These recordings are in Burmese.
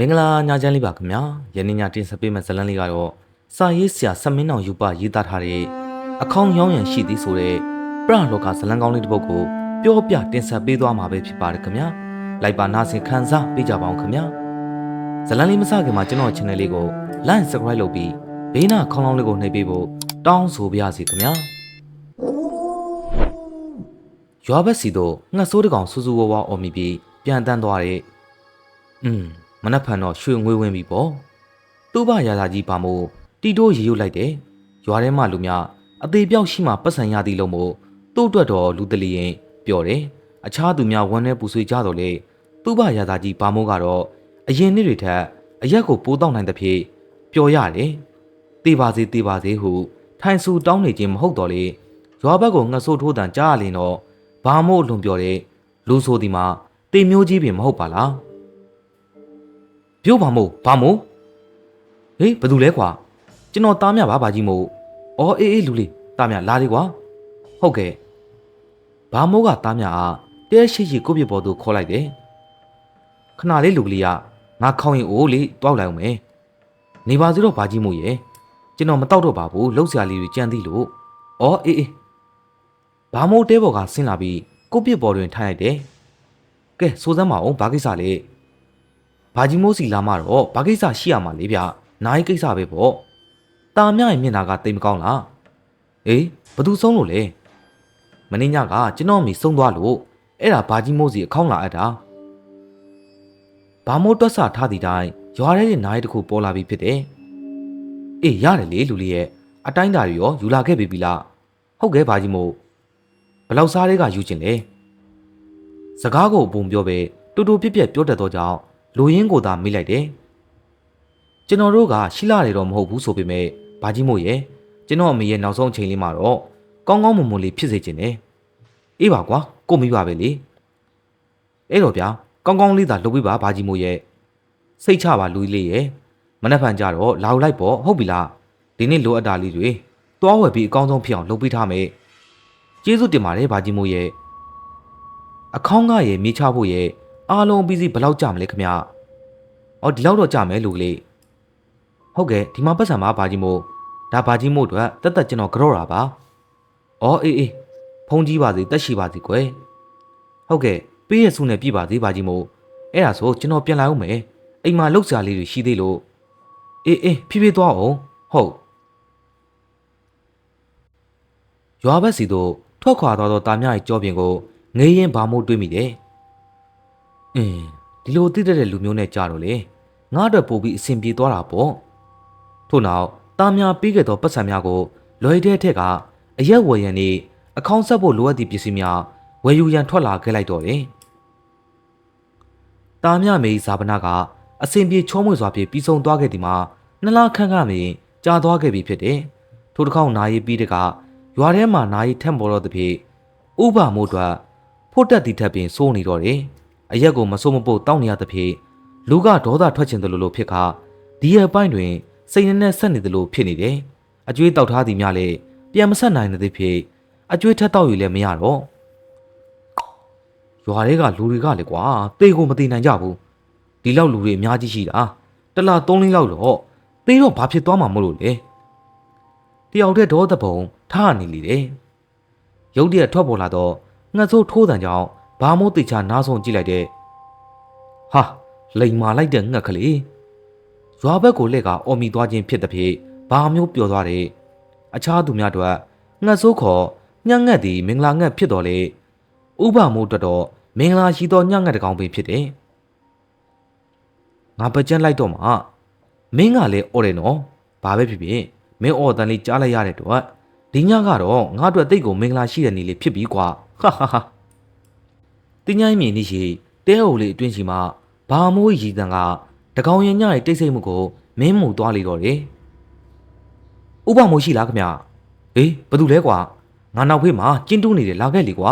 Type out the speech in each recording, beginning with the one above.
မင်္ဂလာညချမ်းလေးပါခင်ဗျာယနေ့ညတင်ဆက်ပေးမယ့်ဇာတ်လမ်းလေးကတော့စာရေးဆရာစမင်းအောင်ယူပရေးသားထားတဲ့အခေါင်ရောင်းရန်ရှိသည်ဆိုတဲ့ပရလောကဇာတ်လမ်းကောင်းလေးတစ်ပုဒ်ကိုပြောပြတင်ဆက်ပေးသွားမှာပဲဖြစ်ပါတယ်ခင်ဗျာလိုက်ပါနားဆင်ခံစားပေးကြပါအောင်ခင်ဗျာဇာတ်လမ်းလေးမစခင်မှာကျွန်တော် channel လေးကို like subscribe လုပ်ပြီးဘေးနာခေါင်းလောင်းလေးကိုနှိပ်ပေးဖို့တောင်းဆိုပါရစေခင်ဗျာရွာဘက်စီတို့ငှက်ဆိုးတစ်ကောင်စူးစူးဝါးဝါအော်မိပြီးပြန်တန်းသွားတဲ့อืม မနှက်ဖန်တော့ရွှေငွေဝင်ပြီပေါ့သူ့ဘရာသာကြီးပါမို့တီတိုးရေရုပ်လိုက်တယ်ရွာထဲမှာလူများအသေးပြောက်ရှိမှပတ်စံရသည်လို့မို့သူ့အတွက်တော့လူတလီရင်ပျော်တယ်အခြားသူများဝမ်းနဲ့ပူဆွေးကြတော့လေသူ့ဘရာသာကြီးပါမို့ကတော့အရင်နှစ်တွေထက်အရက်ကိုပိုးတောက်နိုင်တဲ့ဖြစ်ပျော်ရတယ်တေးပါစေတေးပါစေဟုထိုင်ဆူတောင်းနေခြင်းမဟုတ်တော့လေရွာဘက်ကိုငှက်ဆိုးထိုးတန်ကြားရလင်တော့ဘာမို့လွန်ပြော်တဲ့လူဆိုဒီမှာတေမျိုးကြီးပင်မဟုတ်ပါလား ပြောပါမို့ဘာမို့ဟေးဘယ်သူလဲကွာကျွန်တော်သားမြပါဘာကြီးမို့အော်အေးအေးလူလေးသားမြလာလေကွာဟုတ်ကဲ့ဘာမို့ကသားမြအားတဲရှိရှိကိုပြစ်ပေါ်သူခေါ်လိုက်တယ်ခဏလေးလူကလေးကငါခေါင်းရင်အိုးလေးတောက်လိုက်အောင်မယ်နေပါစီတော့ဘာကြီးမို့ရဲ့ကျွန်တော်မတောက်တော့ပါဘူးလှုပ်ရှားလေးတွေကြမ်းသေးလို့အော်အေးအေးဘာမို့တဲပေါ်ကဆင်းလာပြီးကိုပြစ်ပေါ်တွင်ထိုင်လိုက်တယ်ကဲစိုးစမ်းမအောင်ဘာကိစ္စလဲ ဘာကြီးမိုးစီလာမတော့ဘာကိစ္စရှိရမှာလေဗျနိုင်ကိစ္စပဲပေါ့ตาမြရဲ့မျက်နှာကတိတ်မကောင်းလားအေးဘသူဆုံးလို့လဲမင်းညကကျွန်တော်မိဆုံးသွားလို့အဲ့ဒါဘာကြီးမိုးစီအခေါင်းလာအပ်တာဘာမိုးတွက်ဆထားသည့်တိုင်ရွာထဲရဲ့နိုင်တစ်ခုပေါ်လာပြီးဖြစ်တယ်အေးရတယ်လေလူလေးရဲ့အတိုင်းတာတွေရောယူလာခဲ့ပြီပြီလားဟုတ်ကဲ့ဘာကြီးမိုးဘလောက်စားတွေကယူချင်လဲစကားကိုအပုံပြောပဲတူတူပြက်ပြက်ပြောတတ်သောကြောင့် လူရင်းကိုသာမိလိုက်တယ်ကျွန်တော်တို့ကရှိလာတယ်တော့မဟုတ်ဘူးဆိုပေမဲ့ဘာကြီးမို့ရဲ့ကျွန်တော်အမေရဲ့နောက်ဆုံးအချိန်လေးမှာတော့ကောင်းကောင်းမွန်မွန်လေးဖြစ်စေချင်တယ်အေးပါကွာကိုမိပါပဲလေအဲ့တော့ဗျာကောင်းကောင်းလေးသာလုပ်ပြပါဘာကြီးမို့ရဲ့စိတ်ချပါလူကြီးလေးရဲ့မနှက်ဖန်ကြတော့လာလိုက်ပေါ့ဟုတ်ပြီလားဒီနေ့လိုအပ်တာလေးတွေတွားဝယ်ပြီးအကောင်းဆုံးဖြစ်အောင်လုပ်ပေးထားမယ်ကျေးဇူးတင်ပါတယ်ဘာကြီးမို့ရဲ့အခေါင်းကရဲ့မြေချဖို့ရဲ့ အားလုံးပြီးစီဘယ်လောက်ကြာမလဲခမ။အော်ဒီလောက်တော့ကြာမယ်လူကလေး။ဟုတ်ကဲ့ဒီမှာပတ်စံပါဘာကြီးမို့ဒါဘာကြီးမို့အတွက်တက်တက်ကျွန်တော်ကြော့တာပါ။အော်အေးအေးဖုန်းကြီးပါစေတက်ရှိပါစေကွယ်။ဟုတ်ကဲ့ပေးရစုနဲ့ပြပါစေဘာကြီးမို့အဲ့ဒါဆိုကျွန်တော်ပြန်လာအောင်မယ်။အိမ်မှာလောက်စရာလေးတွေရှိသေးလို့အေးအေးဖြည်းဖြည်းသွားအောင်ဟုတ်ရွာဘက်စီတို့ထွက်ခွာသွားသောတာမြရဲ့ကြောပြင်ကိုငေးရင်ဘာမို့တွေးမိတယ်။ အင်းဒီလိုသိတတ်တဲ့လူမျိုးနဲ့ကြတော့လေငါ့အတွက်ပို့ပြီးအဆင်ပြေသွားတာပေါ့ထို့နောက်တာများပြီးခဲ့သောပတ်စံများကိုလွယ်တဲ့ထက်ကအရက်ဝယ်ရန်နေအခေါင်းဆက်ဖို့လိုအပ်သည့်ပစ္စည်းများဝယ်ယူရန်ထွက်လာခဲ့လိုက်တော့တယ်တာမြမေဇာပနာကအဆင်ပြေချောမွေ့စွာဖြင့်ပြီးဆုံးသွားခဲ့သည်မှာနှစ်လခန့်ကမင်းကြာသွားခဲ့ပြီဖြစ်တယ်ထို့တစ်ခေါက်နာရီပြီးတဲ့ကရွာထဲမှာနာရီထက်ပေါ်တော့သဖြင့်ဥပမို့အတွက်ဖို့တက်သည့်ထက်ပင်စိုးနေတော့တယ် အရက်ကိုမစိုးမပုတ်တောင်းနေရသဖြင့်လူကဒေါသထွက်ချင်တယ်လို့လို့ဖြစ်ခါဒီရဲ့ပိုင်းတွင်စိတ်နဲ့နဲ့ဆက်နေတယ်လို့ဖြစ်နေတယ်အကျွေးတောက်ထားသည်များလည်းပြန်မဆက်နိုင်တဲ့ဖြစ်အကျွေးထက်တောက်ယူလည်းမရတော့ရွာတွေကလူတွေကလည်းကွာတေကိုမတေနိုင်ကြဘူးဒီလောက်လူတွေအများကြီးရှိတာတစ်လားသုံးလေးလောက်တော့တေတော့ဘာဖြစ်သွားမှာမလို့လေတယောက်တည်းဒေါသပုံထားနေလေတယ်ရုတ်တရက်ထွက်ပေါ်လာတော့ငှက်ဆိုးထိုးတန်ကြောင့် ဘာမို့တေချာနားဆုံးကြည့်လိုက်တဲ့ဟာလိန်မာလိုက်တဲ့ငှက်ကလေးရွာဘက်ကိုလက်ကအော်မီသွားခြင်းဖြစ်တဲ့ဖြင့်ဘာမျိုးပျော်သွားတယ်အခြားသူများတို့ငှက်ဆိုးခေါ်ညံ့ငှက်သည်မင်္ဂလာငှက်ဖြစ်တော်လေဥပမို့အတွက်တော့မင်္ဂလာရှိသောညံ့ငှက်တစ်ကောင်ပင်ဖြစ်တယ်ငါပကြက်လိုက်တော့မှမင်းကလည်းအော်တယ်နော်ဘာပဲဖြစ်ဖြစ်မင်းအော်တန်လေးကြားလိုက်ရတဲ့တော့ဒီညကတော့ငါအတွက်တိတ်ကိုမင်္ဂလာရှိတဲ့နေ့လေးဖြစ်ပြီကွာဟာဟာဟာ တင်းញိုင်းမြင်နေရှိတဲအုပ်လေးအတွင်းရှိမှဘာမိုးရီတန်ကတကောင်ရင်ညရဲ့တိတ်ဆိတ်မှုကိုမင်းမှုသွားလေတော့တယ်။ဥပမိုးရှိလားခမ။ဟေးဘာတူလဲကွာ။ငါနောက်ဖေးမှာကျင်းတူးနေတယ်လာခဲ့လေကွာ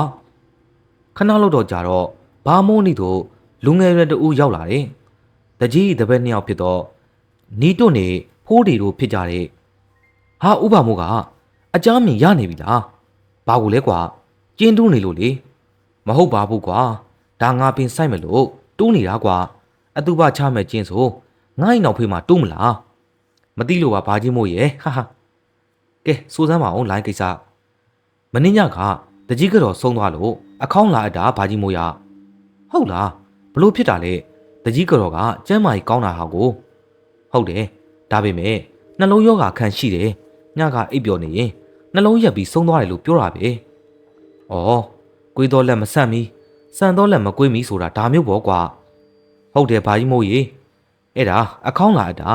။ခဏလောက်တော့ကြာတော့ဘာမိုးနီတို့လူငယ်ရွယ်တူရောက်လာတယ်။တကြီးတပည့်နှစ်ယောက်ဖြစ်တော့နီးတွနေဖိုးဒီတို့ဖြစ်ကြတဲ့ဟာဥပမိုးကအကြမ်းမြင်ရနေပြီလား။ဘာကိုလဲကွာကျင်းတူးနေလို့လေ။ မဟုတ်ပါဘူးကွာဒါငါပင်ဆိုင်မလို့တူးနေတာကွာအတူပါချမဲ့ကျင်းဆိုငါ့အိမ်နောက်ဖေးမှာတိုးမလားမသိလို့ပါဘာကြီးမို့ရဲ့ဟာဟာကဲစိုးစမ်းပါအောင်လိုင်းကိစ္စမင်းညကတကြီးကတော့ဆုံးသွားလို့အခေါင်းလာအပ်တာဘာကြီးမို့ရဟုတ်လားဘလို့ဖြစ်တာလဲတကြီးကတော့ကကျမ်းမာကြီးကောင်းတာဟာကိုဟုတ်တယ်ဒါပေမဲ့နှလုံးရောဂါခံရှိတယ်ညကအိပ်ပျော်နေရင်နှလုံးရက်ပြီးဆုံးသွားတယ်လို့ပြောတာပဲဩ ကွေးတော့လက်မဆန့်မီစံတော့လက်မကွေးမီဆိုတာဒါမျိုးပေါ့ကွာဟုတ်တယ်ဘာကြီးမို့ရေအဲ့ဒါအခေါင်းလာအပ်တာ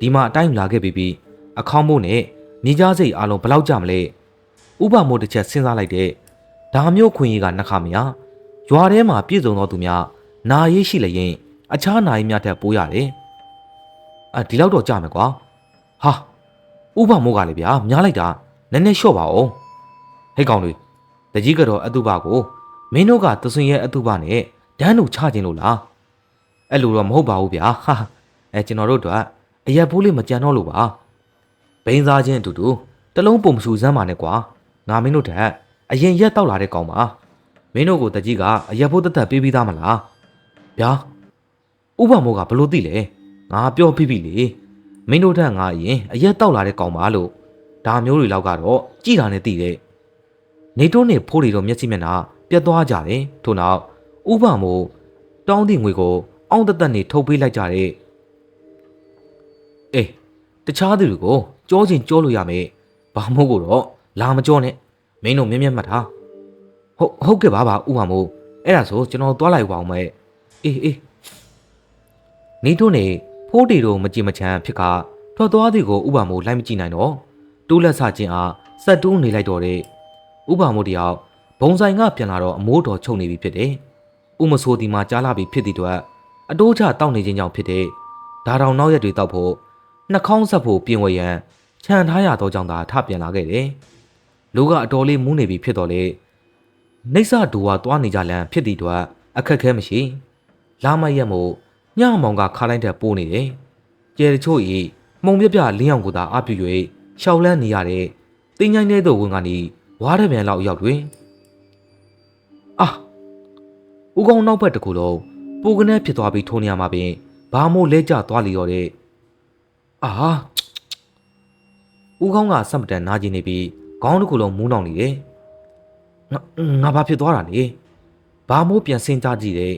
ဒီမှာအတိုင်းလာခဲ့ပြီးပြီးအခေါင်းမို့နဲ့နေကြစိတ်အလုံးဘယ်လောက်ကြမလဲဥပမို့တစ်ချက်စဉ်းစားလိုက်တဲ့ဒါမျိုးခွင့်ရေးကနှခါမရရွာထဲမှာပြည့်စုံသောသူများနာရေးရှိလျင်အခြားနာရေးများထက်ပိုးရတယ်။အာဒီလောက်တော့ကြမယ်ကွာ။ဟာဥပမိုးကလည်းဗျာများလိုက်တာနည်းနည်းလျှော့ပါဦး။ဟဲ့ကောင်တွေ တကြီးကတော့အတုပကိုမင်းတို့ကသစင်ရဲ့အတုပနဲ့ဒန်းတို့ချခြင်းလို့လား။အဲ့လိုတော့မဟုတ်ပါဘူးဗျာ။ဟာအဲကျွန်တော်တို့တော့အရက်ပိုးလေးမကြံတော့လို့ပါ။ဘိန်းစားခြင်းအတူတူတလုံးပုံမဆူစမ်းပါနဲ့ကွာ။ငါမင်းတို့တက်အရင်ရက်တောက်လာတဲ့ကောင်ပါ။မင်းတို့ကိုတကြီးကအရက်ဖို့တသက်ပေးပြီးသားမလား။ဗျာဥပမောကဘလို့သိလဲငါပြောပြပြီလေမင်းတို့ထက်ငါအရင်အရက်တောက်လာတဲ့ကောင်ပါလို့ဒါမျိုးတွေလောက်ကတော့ကြည်တာနဲ့သိတယ် နေတိုးနဲ့ဖိုးတွေတော့မျက်စိမျက်နှာပြတ်သွားကြတယ်ထို့နောက်ဥပမောတောင်းသည့်ငွေကို အောင်းတသက်နေထုတ်ပေးလိုက်ကြတဲ့အေးတခြားသူတွေကိုကြောချင်းကြောလို့ရမယ်ဘာမို့ကိုတော့လာမကြောနဲ့မင်းတို့မြက်မြက်မှတ်ထားဟုတ်ဟုတ်ကဲ့ပါပါဥပမောအဲ့ဒါဆိုကျွန်တော်သွားလိုက်ပါအောင်မယ်အေးအေးနေတို့နေဖိုးတီတို့မကြင်မချမ်းဖြစ်ကထွက်သွားသည်ကိုဥပမိုးလိုက်မကြည့်နိုင်တော့တိုးလက်ဆချင်းအားစက်တူးနေလိုက်တော့တဲ့ ဥပမိုးတယောက်ဘုံဆိုင်ကပြန်လာတော့အမိုးတော်ချုပ်နေပြီဖြစ်တယ်ဥမဆိုဒီမှာကြားလာပြီဖြစ်သည့်အတွက်အတိုးချတောက်နေခြင်းကြောင့်ဖြစ်တဲ့ဒါတောင်နောက်ရက်တွေတောက်ဖို့နှာခေါင်းဆက်ဖို့ပြင်ဝရန်ခြံထားရသောကြောင့်သာထပြန်လာခဲ့တယ်လူကအတော်လေးမူးနေပြီဖြစ်တော့လေနှိမ့်စဒူဝါသွားနေကြလန်ဖြစ်သည့်အတွက်အခက်ခဲမရှိလာမရက်မို့ညမောင်ကခါလိုက်တဲ့ပိုးနေတယ်ကျဲတချို့ဤမှုံပြပြလင်းအောင်ကိုသာအပြူ၍ရှောက်လန်းနေရတဲ့တင်းញိုင်းတဲ့သူဝင်ကနေ ဝါးရပြန်လောက်ရောက်တွင်အာဦးကောင်းနောက်ဘက်တစ်ခုလုံးပူကနေဖြစ်သွားပြီးထိုးနေရမှာပင်ဘာမို့လဲကျသွားလီရောတဲ့အာဦးကောင်းကစက်မတန်နာကျင်နေပြီးခေါင်းတစ်ခုလုံးမူးနောင်နေတယ်ငါငါဘာဖြစ်သွားတာလဲဘာမို့ပြန်စင်ကြကြည့်တယ်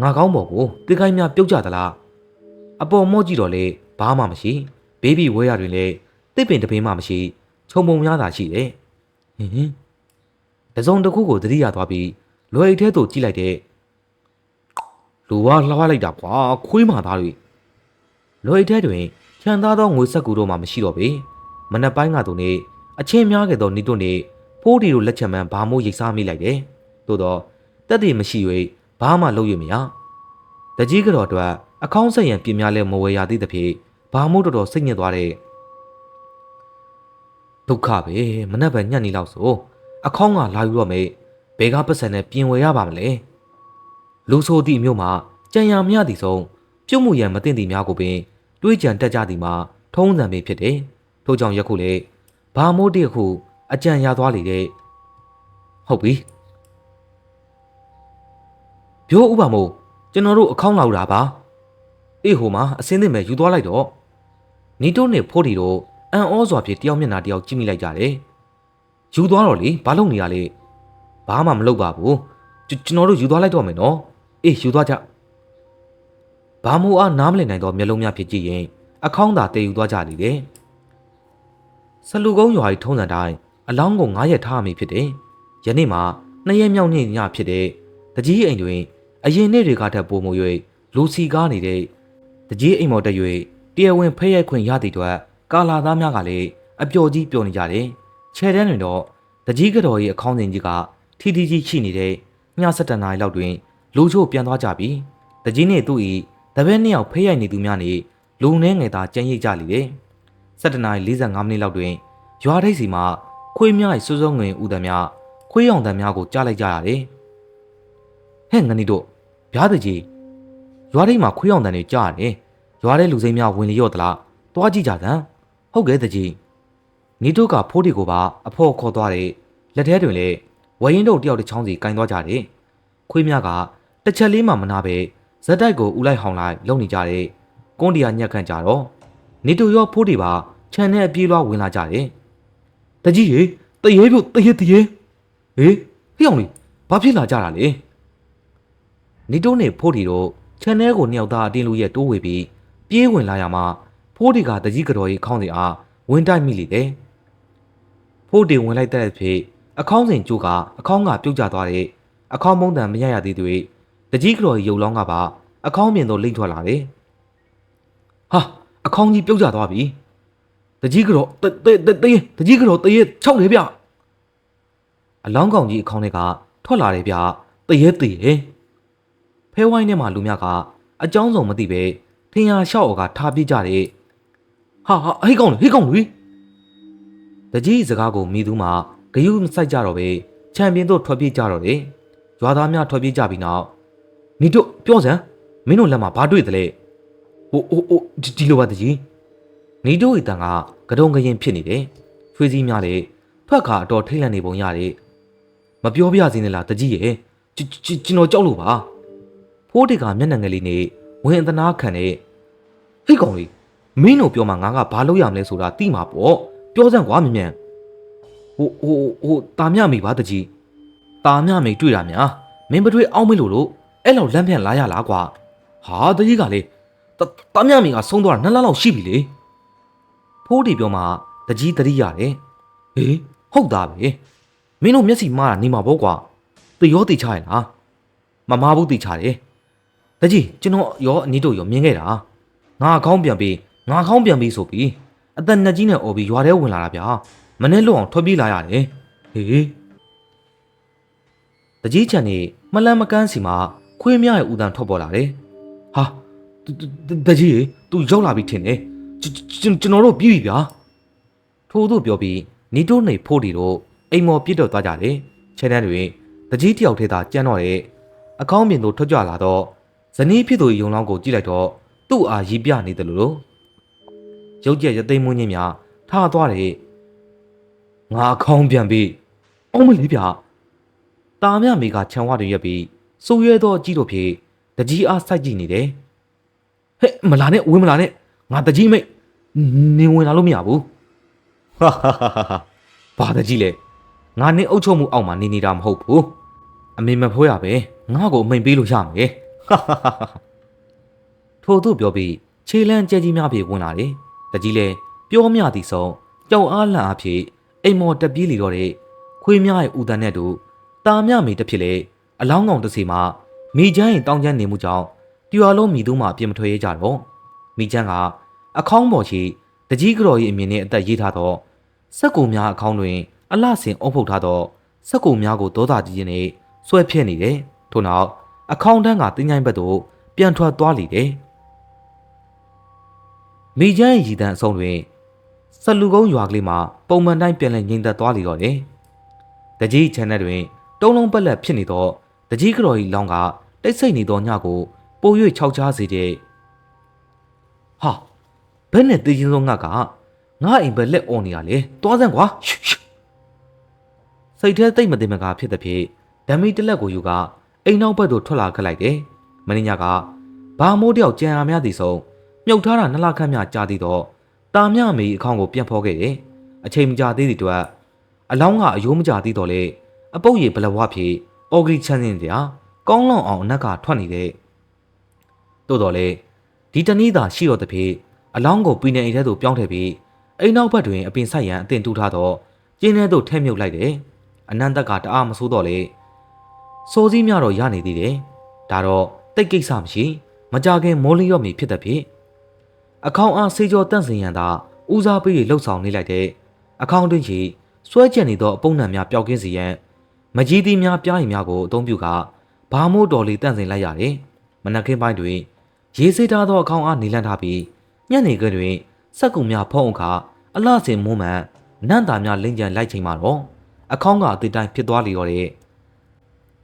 ငါကောင်းပေါ်ကိုတေခိုင်းများပြုတ်ကြသလားအပေါ်မော့ကြည့်တော့လေဘာမှမရှိဘေးဘီဝဲရတွင်လေတစ်ပင်တပင်းမှမရှိခြုံပုံများသာရှိတယ် ဟင်းဟင်းတစုံတစ်ခုကိုသတိရသွားပြီးလွယ်အိတ်ထဲသို့ကြည့်လိုက်တဲ့လူဝါလှွားလိုက်တာကွာခွေးမာသားတွေလွယ်အိတ်ထဲတွင်ခြံသားသောငွေဆက်ကူတို့မှမရှိတော့ပေမနက်ပိုင်းကသူနေအချင်းများခဲ့သောနေတို့နေဖိုးတီတို့လက်ချက်မှန်ဘာမို့ရိတ်စားမိလိုက်တယ်သို့တော့တက်တည်မရှိ၍ဘာမှလုပ်ရမရတကြီးကတော့အတွက်အကောင်းဆက်ရန်ပြင်များလဲမဝယ်ရသေးသဖြင့်ဘာမို့တော်တော်စိတ်ညစ်သွားတယ် ဒုက္ခပဲမနှက်ပဲညက်နေလောက်ဆိုအခေါင်းကလာယူတော့မေဘဲကပတ်စံနဲ့ပြင်ဝယ်ရပါမလဲလူဆိုသည့်မြို့မှာကြံရမြသည်ဆုံးပြုတ်မှုရန်မသိသည့်များကိုပင်တွေးကြံတက်ကြသည်မှာထုံးစံပင်ဖြစ်တယ်ထို့ကြောင့်ယခုလေဘာမို့တည်းခုအကြံရသွားလေတဲ့ဟုတ်ပြီဘျိုးဥပမို့ကျွန်တော်တို့အခေါင်းလောက်တာပါအေးဟိုမှာအစင်းသစ်မဲ့ယူသွားလိုက်တော့နီတိုးနဲ့ဖိုးတီတို့ အန်ဩစွာဖြင့်တယောက်မျက်နှာတယောက်ကြည့်မိလိုက်ကြတယ်ယူသွားတော့လေဘာလုပ်နေရလဲဘာမှမလုပ်ပါဘူးကျွန်တော်တို့ယူသွားလိုက်တော့မယ်နော်အေးယူသွားကြဘာမို့အားနားမလည်နိုင်တော့မျက်လုံးများဖြစ်ကြည့်ရင်အခေါင်းသာတည်ယူသွားကြလေတယ်ဆလူကုန်းရွာကြီးထုံးစံတိုင်းအလောင်းကို9ရက်ထားမိဖြစ်တယ်ယနေ့မှာ2ရက်မြောက်နေ့ညဖြစ်တဲ့တကြီးအိမ်တွင်အရင်နေ့တွေကထပ်ပိုမို၍လူစီကားနေတဲ့တကြီးအိမ်မော်တက်၍တရားဝင်ဖဲရိုက်ခွင့်ရသည့်အတွက် ကာလာသားများကလည်းအပျော်ကြီးပျော်နေကြတယ်။ခြေတန်းတွင်တော့တကြီးကတော်ရဲ့အခေါင်းစဉ်ကြီးကထီထီကြီးရှိနေတဲ့ည7တနာရီလောက်တွင်လူချို့ပြန်သွားကြပြီးတကြီးနဲ့သူ့ဤတပည့်နှစ်ယောက်ဖဲရိုက်နေသူများနေလူနှဲငယ်သားကြမ်းရိပ်ကြလေတယ်။7တနာရီ45မိနစ်လောက်တွင်ရွာထိပ်စီမှာခွေးများ၏စိုးစိုးငွေဥဒံများခွေးရောင်တံများကိုကြားလိုက်ကြရတယ်။ဟဲ့ငနီတို့ဗျားတကြီးရွာထိပ်မှာခွေးအောင်တန်တွေကြားရတယ်။ရွာထဲလူစိမ်းများဝင်လျော့သလား။သွားကြည့်ကြသံ။ ဟုတ်ကဲ့တကြီးနီတို့ကဖိုးတီကိုပါအဖို့ခေါ်သွားတယ်။လက်ထဲတွင်လည်းဝရင်တို့တယောက်တစ်ချောင်းစီကင်သွားကြတယ်။ခွေးများကတစ်ချက်လေးမှမနာပဲဇက်တိုက်ကိုဦးလိုက်ဟောင်းလိုက်လုံနေကြတဲ့ကွန်ဒီယာညက်ခန့်ကြတော့နေတူရောဖိုးတွေပါခြံနဲ့အပြေးလွှားဝင်လာကြတယ်တကြီးရေတရေပြုတ်တရေတရေဟေးဟေးအောင်လေဘာဖြစ်လာကြတာလဲနေတိုးနဲ့ဖိုးတွေတော့ခြံထဲကိုနှစ်ယောက်သားအတင်းလူရဲ့တိုးဝေပြီးပြေးဝင်လာရမှာ ဖိုးတွေကတကြီးကတော်ကြီးခေါင်းစဉ်အားဝင်တိုက်မိလေတယ်ဖိုးတွေဝင်လိုက်တဲ့ဖြစ်အခေါင်းစဉ်ကျိုးကအခေါင်းကပြုတ်ကျသွားတဲ့အခေါင်းမုံတံမရရသေးတွေတကြီးကတော်ကြီးရုပ်လောင်းကပါအခေါင်းမြင်တော့လိမ့်ထွက်လာတယ်ဟာအခေါင်းကြီးပြုတ်ကျသွားပြီတကြီးကတော်တတတတတကြီးကတော်တရေ၆လေဗျအလောင်းကောင်ကြီးအခေါင်းထဲကထွက်လာတယ်ဗျတရေတရေဖဲဝိုင်းထဲမှာလူများကအကြောင်းစုံမသိပဲထင်ရလျှောက်အော်ကထားပြကြတယ် ဟာဟာဟိတ်ကောင်လေဟိတ်ကောင်လေတကြီးစကားကိုမိသူမှာဂယုမဆိုင်ကြတော့ပဲချန်ပီယံတို့ထွက်ပြေးကြတော့တယ်ရွာသားများထွက်ပြေးကြပြီးနောက်နီတို့ပြောစမ်းမင်းတို့လက်မှာဘာတွေ့သလဲဟိုဟိုဟိုဒီဒီလိုပါတကြီးနီတို့ဤတန်ကကတုံကရင်ဖြစ်နေတယ်ချွေးစည်းများလေထွက်ခါအတော်ထိတ်လန့်နေပုံရတယ်မပြောပြစင်းနဲ့လားတကြီးရဲ့ကျွန်တော်ကြောက်လို့ပါဖိုးတေကမျက်နှာငယ်လေးနဲ့ဝင်အသနာခံနေဟိတ်ကောင်လေး မင်းတို့ပြောမှငါကဘာလုပ်ရမလဲဆိုတာသိမှာပေါ့ပြောစမ်းကွာမြင်မြန်ဟိုဟိုဟိုတာမြမိပါတကြီးတာမြမိတွေ့တာများမင်းပတွေးအောင်းမလို့လို့အဲ့လောက်လမ်းပြန်လာရလားကွာဟာတကြီးကလေတာမြမိကဆုံးသွားတာနှစ်လလောက်ရှိပြီလေဖိုးတီပြောမှတကြီးတတိရတယ်ဟေးဟုတ်သားပဲမင်းတို့မျက်စိမှားတာနေမှာပေါ့ကွာတရောတိချရလားမမာဘူးတိချတယ်တကြီးကျွန်တော်ရောအနည်းတို့ရောမြင်ခဲ့တာငါခေါင်းပြန်ပြီး ငါခေါင်းပြန်ပြီးဆိုပြီးအသက်နှစ်ကြီးနဲ့អော်ပြီးရွာထဲဝင်လာတာဗျာမနဲ့လွတ်အောင်ထွက်ပြေးလာရတယ်ဟေးတကြီးချန်နေမလန်မကန်းစီမှာခွေးများရဲ့ဥတန်ထွက်ပေါ်လာတယ်ဟာတကြီးရေသူရောက်လာပြီထင်တယ်ကျွန်တော်တို့ပြီးပြီဗျာထို့သူပြောပြီးနီတိုးနေဖိုးတီတို့အိမ်မော်ပြစ်တော့သွားကြတယ်ခြေတန်းတွေတကြီးတယောက်ထဲသာကြမ်းတော့တဲ့အကောင်းမြင်တို့ထွက်ကြလာတော့ဇနီးဖြစ်သူယုံလောင်းကိုကြည့်လိုက်တော့သူ့အားရီးပြနေတယ်လို့ ရုပ်ကြက်ရသိမ်းမွင်းချင်းများထားသွားတယ်ငါခေါင်းပြန်ပြီးအောင်မလေးဗျတာမြမေကခြံဝတွေရက်ပြီးစိုးရဲသောအကြီးတို့ဖြင့်တကြီးအားစိုက်ကြည့်နေတယ်ဟဲ့မလာနဲ့ဝင်းမလာနဲ့ငါတကြီးမိတ်နင်ဝင်လာလို့မရဘူးဟာဟာဟာဟာဘာတကြီးလဲငါနင်းအုပ်ချုပ်မှုအောက်မှာနေနေတာမဟုတ်ဘူးအမေမဖိုးရပဲငါ့ကိုအမိန်ပေးလို့ရမယ်ဟာဟာဟာထို့သူပြောပြီးခြေလန်းကြဲကြီးများပြေဝင်လာတယ် တကြီးလဲပြောမြသည်ဆုံးကြောက်အားလန့်အားဖြင့်အိမ်မော်တက်ပြေးလီတော့တဲ့ခွေးများရဲ့ဦးတန်းနဲ့တူတာမြမေတစ်ဖြစ်လေအလောင်းကောင်တစ်စီမှာမိချမ်းရင်တောင်းချမ်းနေမှုကြောင့်တရွာလုံးမိသူမှအပြစ်မထွက်ရကြတော့မိချမ်းကအခေါင်းပေါ်ရှိတကြီးကတော်ရဲ့အမြင်နဲ့အသက်ရေးထားတော့စက်ကူများအခေါင်းတွင် အလှဆင်အုပ်ဖုတ်ထားတော့စက်ကူများကိုဒေါသကြီးခြင်းနဲ့ဆွဲဖြက်နေတယ်ထို့နောက်အခေါင်းတန်းကတင်းချိုင်းဘက်သို့ပြန်ထွက်သွားလေတယ် မိချမ်းရဲ့ရည်တန်းအဆုံးတွင်ဆက်လူကုန်းရွာကလေးမှာပုံမှန်တိုင်းပြန်လည်ငြိမ်သက်သွားလေတော့တယ်တကြီးချန်နယ်တွင်တုံးလုံးပက်လက်ဖြစ်နေသောတကြီးကတော်ကြီးလောင်းကတိတ်ဆိတ်နေသောညကိုပို၍ခြောက်ချားစေတဲ့ဟာဘယ်နဲ့တည်ချင်းဆုံးငါကငါအိမ်ဘက်လက်អော်နေရလေတွားစမ်းကွာစိတ်ထဲတိတ်မသိမကဖြစ်တဲ့ဖြစ်ဓမီတလက်ကိုယူကအိမ်နောက်ဘက်သို့ထွက်လာခဲ့လိုက်တယ်မင်းညာကဘာမိုးတယောက်ကြံရများသည်ဆုံး မြုပ်ထားတာနှစ်လခန့်များကြာသည်တော့တာမြမေအခေါင်ကိုပြန်ဖော်ခဲ့တယ်အချိန်မကြာသေးသည့်အတွက်အလောင်းကအယိုးမကြာသေးတော့လေအပုတ်ရည်ဘလဘွားဖြစ်အော်ဂလီချမ်းစင်တရားကောင်းလောင်အောင်အနက်ကထွက်နေတဲ့တိုးတော်လေဒီတနည်းသာရှိတော်တဲ့ဖြစ်အလောင်းကိုပြည်နယ်အိမ်ထဲသို့ပြောင်းထည့်ပြီးအိမ်နောက်ဘက်တွင်အပင်ဆိုင်ရန်အတင်တူးထားတော့ကျင်းထဲသို့ထဲမြုပ်လိုက်တယ်အနန္တကတအားမဆိုးတော့လေစိုးစည်းများတော့ရနေသေးတယ်ဒါတော့တိတ်ကိစ္စမရှိမကြခင်မိုးလျော့မီဖြစ်တဲ့ဖြစ် အခေါင်အားစေကျော်တန့်စင်ရန်သာဦးစားပေးလှုပ်ဆောင်နေလိုက်တဲ့အခေါင်တွင်ရှိစွဲကျက်နေသောအပုံနှံများပျောက်ကင်းစီရန်မကြီးသီးများပြားရင်များကိုအသုံးပြုကဘာမို့တော်လေးတန့်စင်လိုက်ရတယ်။မနက်ခင်းပိုင်းတွင် ရေးစေးထားသောအခေါင်အားနေလန့်ထားပြီးညနေခင်းတွင်စက်ကူများဖုံးအခါအလှဆင်မုံမှန်နန့်တာများလိမ့်ကြံလိုက်ချိန်မှာတော့အခေါင်ကအသေးတိုင်းဖြစ်သွားလေတော့တဲ့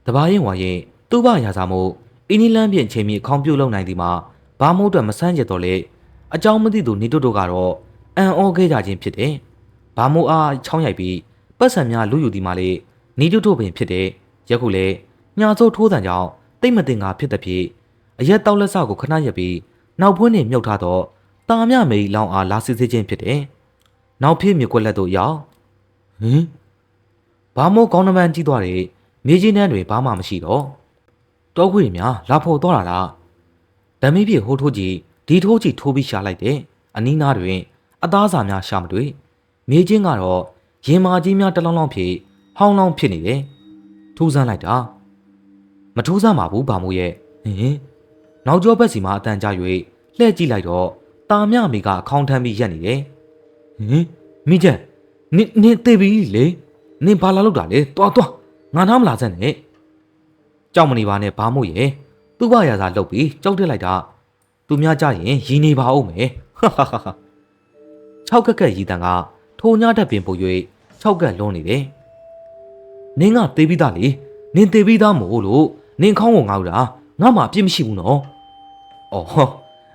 တဘာရင်ဝါရင်သူ့ဘရာစာမို့အင်းနီလန်းပြင်ချိန်မီအခေါင်ပြုတ်လုံနိုင်သည်မှာဘာမို့အတွက်မဆန်းကျက်တော့လေ အကြောင်းမသိသူနေတုတ်တို့ကတော့အန်အောခဲ့ကြခြင်းဖြစ်တယ်။ဘာမို့အားချောင်းရိုက်ပြီးပတ်စံများလူယူဒီမှာလေနေတုတ်တို့ပင်ဖြစ်တယ်။ယခုလေညာစိုးထိုးတန်ကြောင့်တိတ်မတင်ငါဖြစ်တဲ့ဖြစ်အရက်တောက်လက်စကိုခဏရက်ပြီးနောက်ဖွင့်နေမြုပ်ထားတော့တာမြမေလောင်အားလာစစ်စစ်ချင်းဖြစ်တယ်။နောက်ဖြစ်မြကွက်လက်တို့ရောက်ဟင်ဘာမို့ကောင်းနှမန်းကြီးသွားတယ်မြေကြီးနှန်းတွေဘာမှမရှိတော့တောခွေများလာဖို့သွားတာလားဓမီပြေဟိုးထိုးကြီး ဒီထိုးကြီးထိုးပြီးရှာလိုက်တယ်အနီးနားတွင် အသားစာများရှာမတွေ့မြေချင်းကတော့ရင်မာကြီးများတလောင်းလောင်းဖြစ်ဟောင်းလောင်းဖြစ်နေတယ်ထူးဆန်းလိုက်တာမထူးဆန်းပါဘူးဗာမိုးရဲ့ဟင်နောက်ကျောဘက်စီမှာအတန်ကြာ၍လှည့်ကြည့်လိုက်တော့တာမြမိကအခေါင်းထမ်းပြီးရက်နေတယ်ဟင်မိချက်နင်နင်သိပြီလေနင်ဘာလာလောက်တာလဲတွားတွားငါနားမလာစမ်းနဲ့ကြောက်မနေပါနဲ့ဘာမို့ရဲ့သူ့ဘာရစာလှုပ်ပြီးကြောက်တက်လိုက်တာ သူများကြရင်ရီနေပါဦးမယ်ဟာဟာဟာ၆ကက်ကက်ရီတန်ကထိုညတက်ပင်ပို့၍၆ကက်လွန်နေတယ်နင်းကတေးပြီးသားလေနင်တေးပြီးသားမို့လို့နင်ခေါင်းကိုငါ့ဦးတာငါမှအပြစ်မရှိဘူးနော်အော်ဟော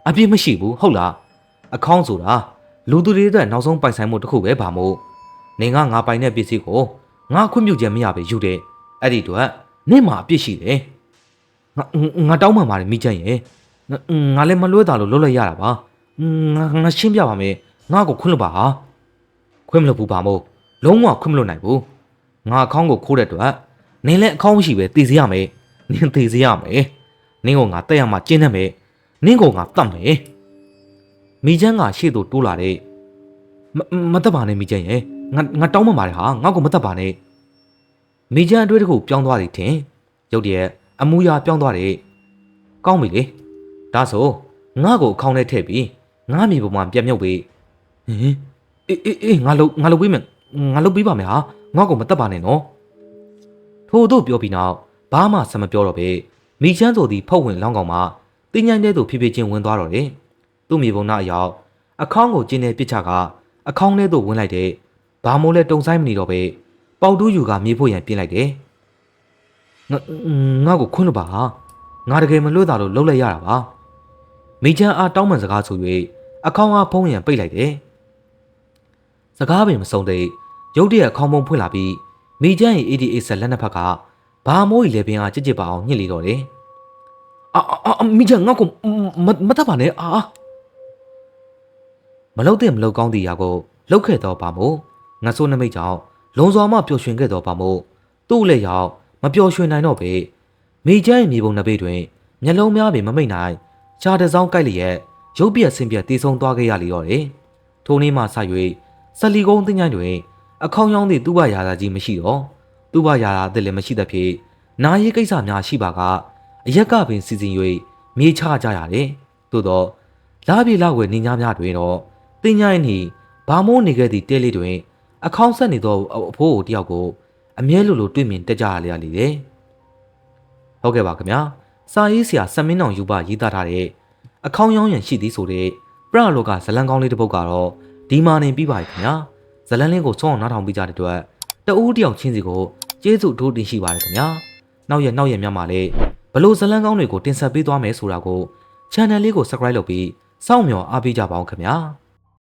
အပြစ်မရှိဘူးဟုတ်လားအခေါင်းဆိုတာလူသူတွေအတွက်နောက်ဆုံးပိုင်ဆိုင်မှုတစ်ခုပဲဗာမို့နင်ကငါပိုင်တဲ့ပစ္စည်းကိုငါခွင့်ပြုချက်မရပဲယူတယ်အဲ့ဒီတော့နင့်မှာအပြစ်ရှိတယ်ငါငါတောင်းပန်ပါတယ်မိချက်ရဲ့ ငါငါလည်းမလွဲတာလို့လုပ်လိုက်ရတာပါငါငါရှင်းပြပါမယ်ငါ့ကိုခွင့်လို့ပါဟာခွင့်မလို့ဘူးပါမို့လုံးဝခွင့်မလို့နိုင်ဘူးငါအခေါင်းကိုခိုးတဲ့အတွက်နင်လည်းအခေါင်းမရှိပဲတည်စေရမယ်နင်တည်စေရမယ်နင်ကငါတက်ရမှာကျင်းနေမယ်နင်ကငါတတ်မယ်မိချမ်းကရှေ့သို့တိုးလာတဲ့မမတက်ပါနဲ့မိချမ်းရဲ့ငါငါတောင်းပန်ပါတယ်ဟာငါ့ကိုမတက်ပါနဲ့မိချမ်းအတွေ့တခုပြောင်းသွားတယ်ထင်ရုတ်တရက်အမူအရာပြောင်းသွားတယ်ကောင်းပြီလေ ဒါဆိုငါ့ကိုအခေါင်းထဲထည့်ပြီးငါမြေပေါ်မှာပြန်မြုပ်ပြီးဟင်အေးအေးအေးငါလုငါလုပေးမယ်ငါလုပေးပါမယ်ဟာငါ့ကိုမတက်ပါနဲ့နော်ထို့တို့ပြောပြီးနောက်ဘာမှဆက်မပြောတော့ပဲမိချမ်းဆိုသည်ဖုတ်ဝင်လောင်းကောင်မှာတင်းញိုင်းတဲ့သူဖြည်းဖြည်းချင်းဝင်သွားတော့တယ်သူ့မြေပုံနာအရောက်အခေါင်းကိုကျင်းနေပစ်ချကအခေါင်းထဲသို့ဝင်လိုက်တဲ့ဘာမိုးလဲတုံဆိုင်မနေတော့ပဲပေါတူးယူကမြေဖို့ရန်ပြင်လိုက်တယ်ငါငါ့ကိုခွန်းလို့ပါဟာငါတကယ်မလွတ်တာလို့လှုပ်လိုက်ရတာပါ မိချမ်းအားတောင်းပန်စကားဆို၍အခေါင်းအားဖုံးရန်ပိတ်လိုက်တယ်စကားပင်မဆုံးသေးရုတ်တရက်အခေါင်းပုံဖွင့်လာပြီးမိချမ်းရဲ့ ADA ဆက်လက်နှစ်ဖက်ကဘာမိုးကြီးလေပင်အားကြစ်ကြစ်ပါအောင်ညှစ်လေတော့တယ်အာအာမိချမ်းငါ့ကိုမမတတ်ပါနဲ့အာမလုတ်တဲ့မလုတ်ကောင်းတဲ့ຢာကိုလှုပ်ခဲ့တော့ပါမို့ငါဆိုးနမိတ်ကြောင့်လုံစွာမှပျော်ရွှင်ခဲ့တော့ပါမို့သူ့လက်ရောက်မပျော်ရွှင်နိုင်တော့ပေမိချမ်းရဲ့မြေပုံနှစ်ပေတွင်မျက်လုံးများပင်မမိတ်နိုင် ခြားတစ်စောင်းကိုက်လျက်ရုပ်ပြက်ဆင်းပြက်တေးဆုံးသွားခဲ့ရလေတော့တယ်ထိုနေ့မှစ၍ဆလီကုန်းတင်းញိုင်းတွင် အခေါင်ရောင်းသည့်သူ့ဘရာသာကြီးမရှိတော့သူ့ဘရာသာအစ်လည်းမရှိသဖြင့်နာရီကိစ္စများရှိပါကအရက်ကပင်စီစဉ်၍မြေချကြရတယ်သို့တော့လာပြေလာဝယ်နေ냐များတွင်တော့တင်းញိုင်းနှီဘာမိုးနေခဲ့သည့်တဲလေးတွင် အခေါင်းဆက်နေသောအဖိုးကိုတယောက်ကိုအမြဲလိုလိုတွေ့မြင်တက်ကြရလေတယ်ဟုတ်ကဲ့ပါခင်ဗျာ စာရေးဆရာစမင်းအောင်ယူပရေးသားထားတဲ့အခေါင်းရောင်းရန်ရှိသည်ဆိုတဲ့ပရလောကဇလံကောင်းလေးတစ်ပုဒ်ကတော့ဒီမာနေပြီးပါပြီခင်ဗျာဇလံလေးကိုဆုံးအောင်နားထောင်ပြီးကြတဲ့အတွက်တအူးတယောက်ချင်းစီကိုကျေးဇူးထိုးတင်ရှိပါတယ်ခင်ဗျာနောက်ရနောက်ရများမှာလည်းဘလို့ဇလံကောင်းတွေကိုတင်ဆက်ပေးသွားမယ်ဆိုတာကို channel လေးကို subscribe လုပ်ပြီးစောင့်မျှော်အားပေးကြပါအောင်ခင်ဗျာ